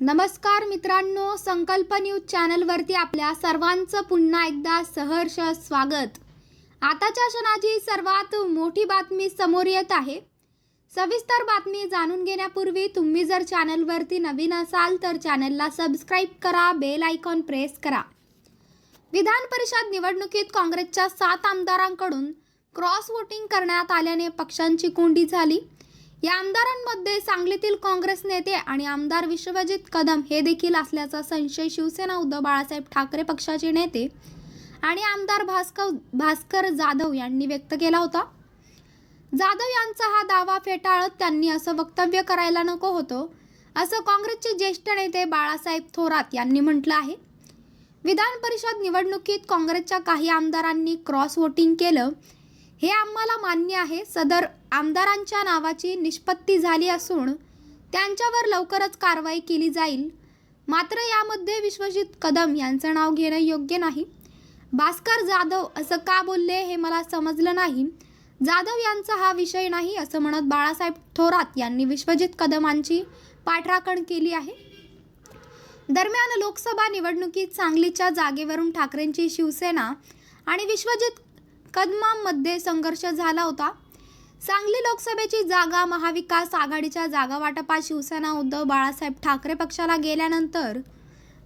नमस्कार मित्रांनो संकल्प न्यूज चॅनलवरती आपल्या सर्वांचं पुन्हा एकदा सहर्ष स्वागत. आताच्या क्षणाची सर्वात मोठी बातमी समोर येत आहे. सविस्तर बातमी जाणून घेण्यापूर्वी तुम्ही जर चॅनलवरती नवीन असाल तर चॅनलला सबस्क्राईब करा बेल आयकॉन प्रेस करा. विधान परिषद निवडणुकीत काँग्रेसच्या सात आमदारांकडून क्रॉस वोटिंग करण्यात आल्याने पक्षांची कोंडी झाली. या आमदारांमध्ये सांगलीतील काँग्रेस नेते आणि आमदार विश्वजित कदम हे देखील असल्याचा संशय शिवसेना उद्धव बाळासाहेब ठाकरे पक्षाचे नेते आणि आमदार भास्कर भास्कर जाधव यांनी व्यक्त केला होता. जाधव यांचा हा दावा फेटाळत त्यांनी असं वक्तव्य करायला नको होतं असं काँग्रेसचे ज्येष्ठ नेते बाळासाहेब थोरात यांनी म्हटलं आहे. विधान परिषद निवडणुकीत काँग्रेसच्या काही आमदारांनी क्रॉस वोटिंग केलं हे आम्हाला मान्य आहे. सदर आमदारांच्या नावाची निष्पत्ती झाली असून त्यांच्यावर लवकरच कारवाई केली जाईल. मात्र यामध्ये विश्वजित कदम यांचं नाव घेणं योग्य नाही. भास्कर जाधव असं का बोलले हे मला समजलं नाही. जाधव यांचा हा विषय नाही असं म्हणत बाळासाहेब थोरात यांनी विश्वजित कदमांची पाठराखण केली आहे. दरम्यान लोकसभा निवडणुकीत सांगलीच्या जागेवरून ठाकरेंची शिवसेना आणि विश्वजित कदमांमध्ये संघर्ष झाला होता. सांगली लोकसभेची जागा महाविकास आघाडीच्या जागा वाटपात शिवसेना उद्धव बाळासाहेब ठाकरे पक्षाला गेल्यानंतर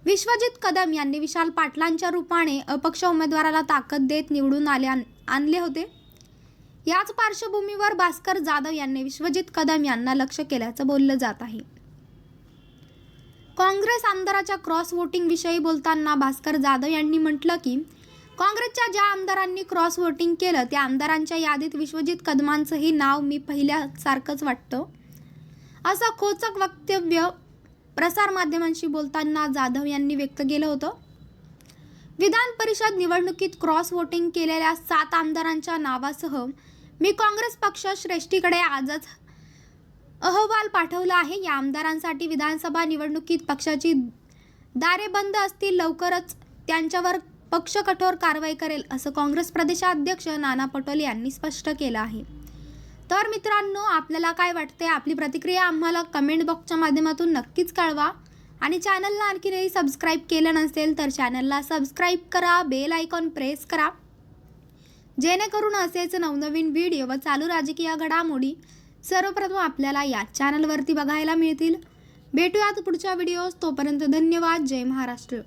विश्वजित कदम यांनी विशाल पाटलांच्या रूपाने अपक्ष उमेदवाराला ताकद देत निवडून आले आणले होते. याच पार्श्वभूमीवर भास्कर जाधव यांनी विश्वजित कदम यांना लक्ष केल्याचं बोललं जात आहे. काँग्रेस आमदाराच्या क्रॉस वोटिंग विषयी बोलताना भास्कर जाधव यांनी म्हटलं की काँग्रेसच्या ज्या आमदारांनी क्रॉस वोटिंग केलं त्या आमदारांच्या यादीत विश्वजित कदमांचंही नाव मी पहिल्यासारखंच वाटतं. असं खोचक वक्तव्य प्रसारमाध्यमांशी बोलताना जाधव यांनी व्यक्त केलं होतं. विधान परिषद निवडणुकीत क्रॉस वोटिंग केलेल्या सात आमदारांच्या नावासह मी काँग्रेस पक्ष श्रेष्ठीकडे आजच अहवाल पाठवला आहे. या आमदारांसाठी विधानसभा निवडणुकीत पक्षाची दारे बंद असतील लवकरच त्यांच्यावर पक्ष कठोर कारवाई करेल असं काँग्रेस प्रदेशाध्यक्ष नाना पटोले यांनी स्पष्ट केलं आहे. तर मित्रांनो आपल्याला काय वाटते आपली प्रतिक्रिया आम्हाला कमेंट बॉक्सच्या माध्यमातून नक्कीच कळवा. आणि चॅनलला आणखीनही सबस्क्राईब केलं नसेल तर चॅनलला सबस्क्राईब करा बेल आयकॉन प्रेस करा. जेणेकरून असेच नवनवीन व्हिडिओ व चालू राजकीय घडामोडी सर्वप्रथम आपल्याला या चॅनलवरती बघायला मिळतील. भेटूयात पुढच्या व्हिडिओज तोपर्यंत धन्यवाद. जय महाराष्ट्र.